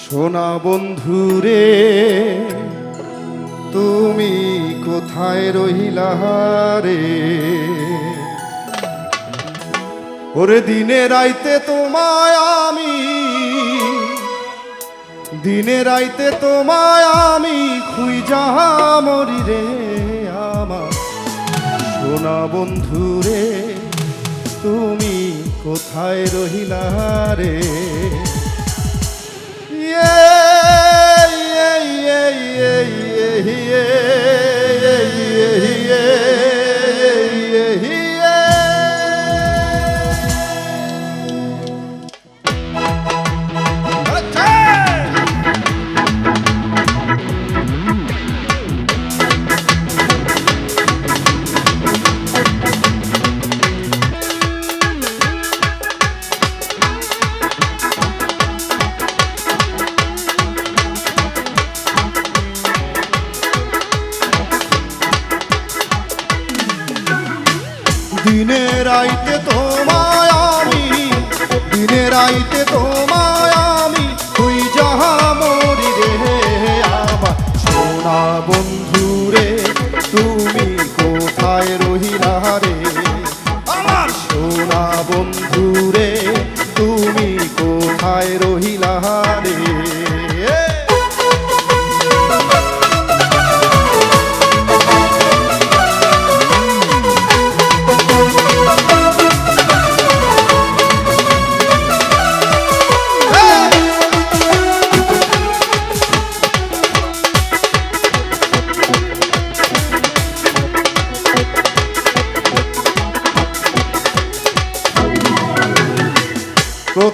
সোনা বন্ধুরে, তুমি কোথায় রহিলা রে ওরে দিনে রাইতে তোমায় আমি, দিনে রাইতে তোমায় আমি খুঁজা মরি রে আমার। সোনা বন্ধুরে তুমি কোথায় রহিলা রে? দিনে রাইতে তোমায় আমি, দিনে রাইতে তোমায় আমি, তুই যাহা মরি রে আমার। সোনা বন্ধু রে, তুমি কোথায় রহিলা রে? আমার সোনা বন্ধু রে, তুমি কোথায় রহিলা রে?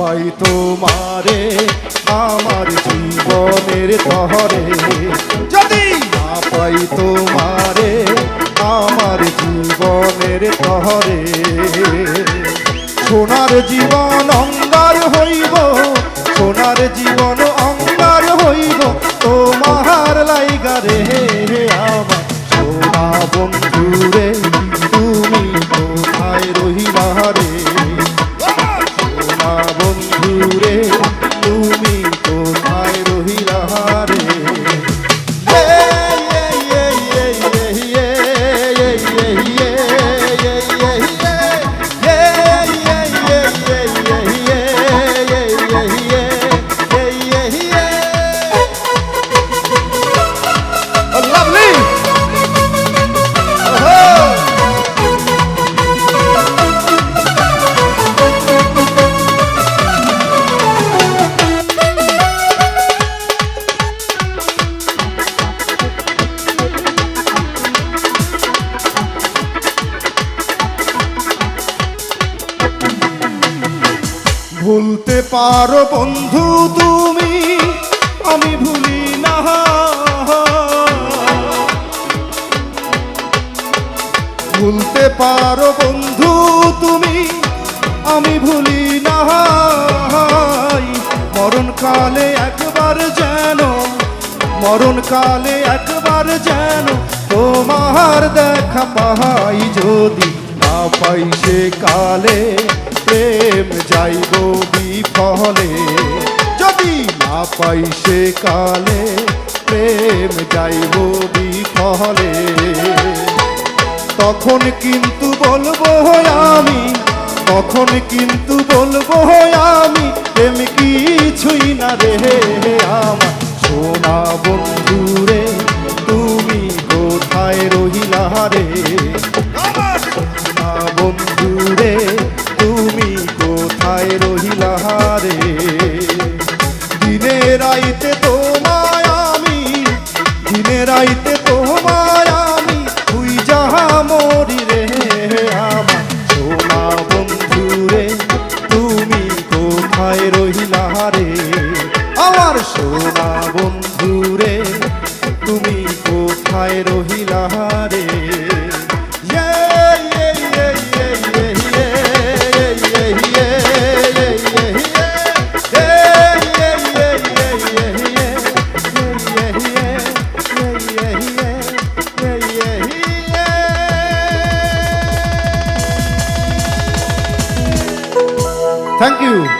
পাই তোমারে আমার জীবনের তহরে। যদি না পাই তোমারে আমার জীবনের তহরে। সোনার জীবন অঙ্গার হইব সোনার জীবন অঙ্গার হইব তোমার লাইগারে আমার সোনা বন্ধু পারো বন্ধু তুমি, আমি ভুলি না। ভুলতে পারো বন্ধু তুমি, আমি ভুলি না। মরণ কালে একবার যেন মরণ কালে একবার যেন তোমার দেখা পাই। যদি না পাই সে কালে প্রেম যাইব বিফলে যদি না পাই সে কালে, প্রেম যাইব বিফলে তখন কিন্তু বলব আমি, তখন কিন্তু বলব আমি, প্রেম কিছুই না রে আমার। সোনা বন্ধু রে তুমি কোথায় রহিলা রে? আমার পাইতে তোমার আমি, তুই যাহা মরি রে আমার। বন্ধু রে তুমি কোথায় রহিলা রে? আমার সোনা বন্ধু রে তুমি কোথায় রহিলা Thank you.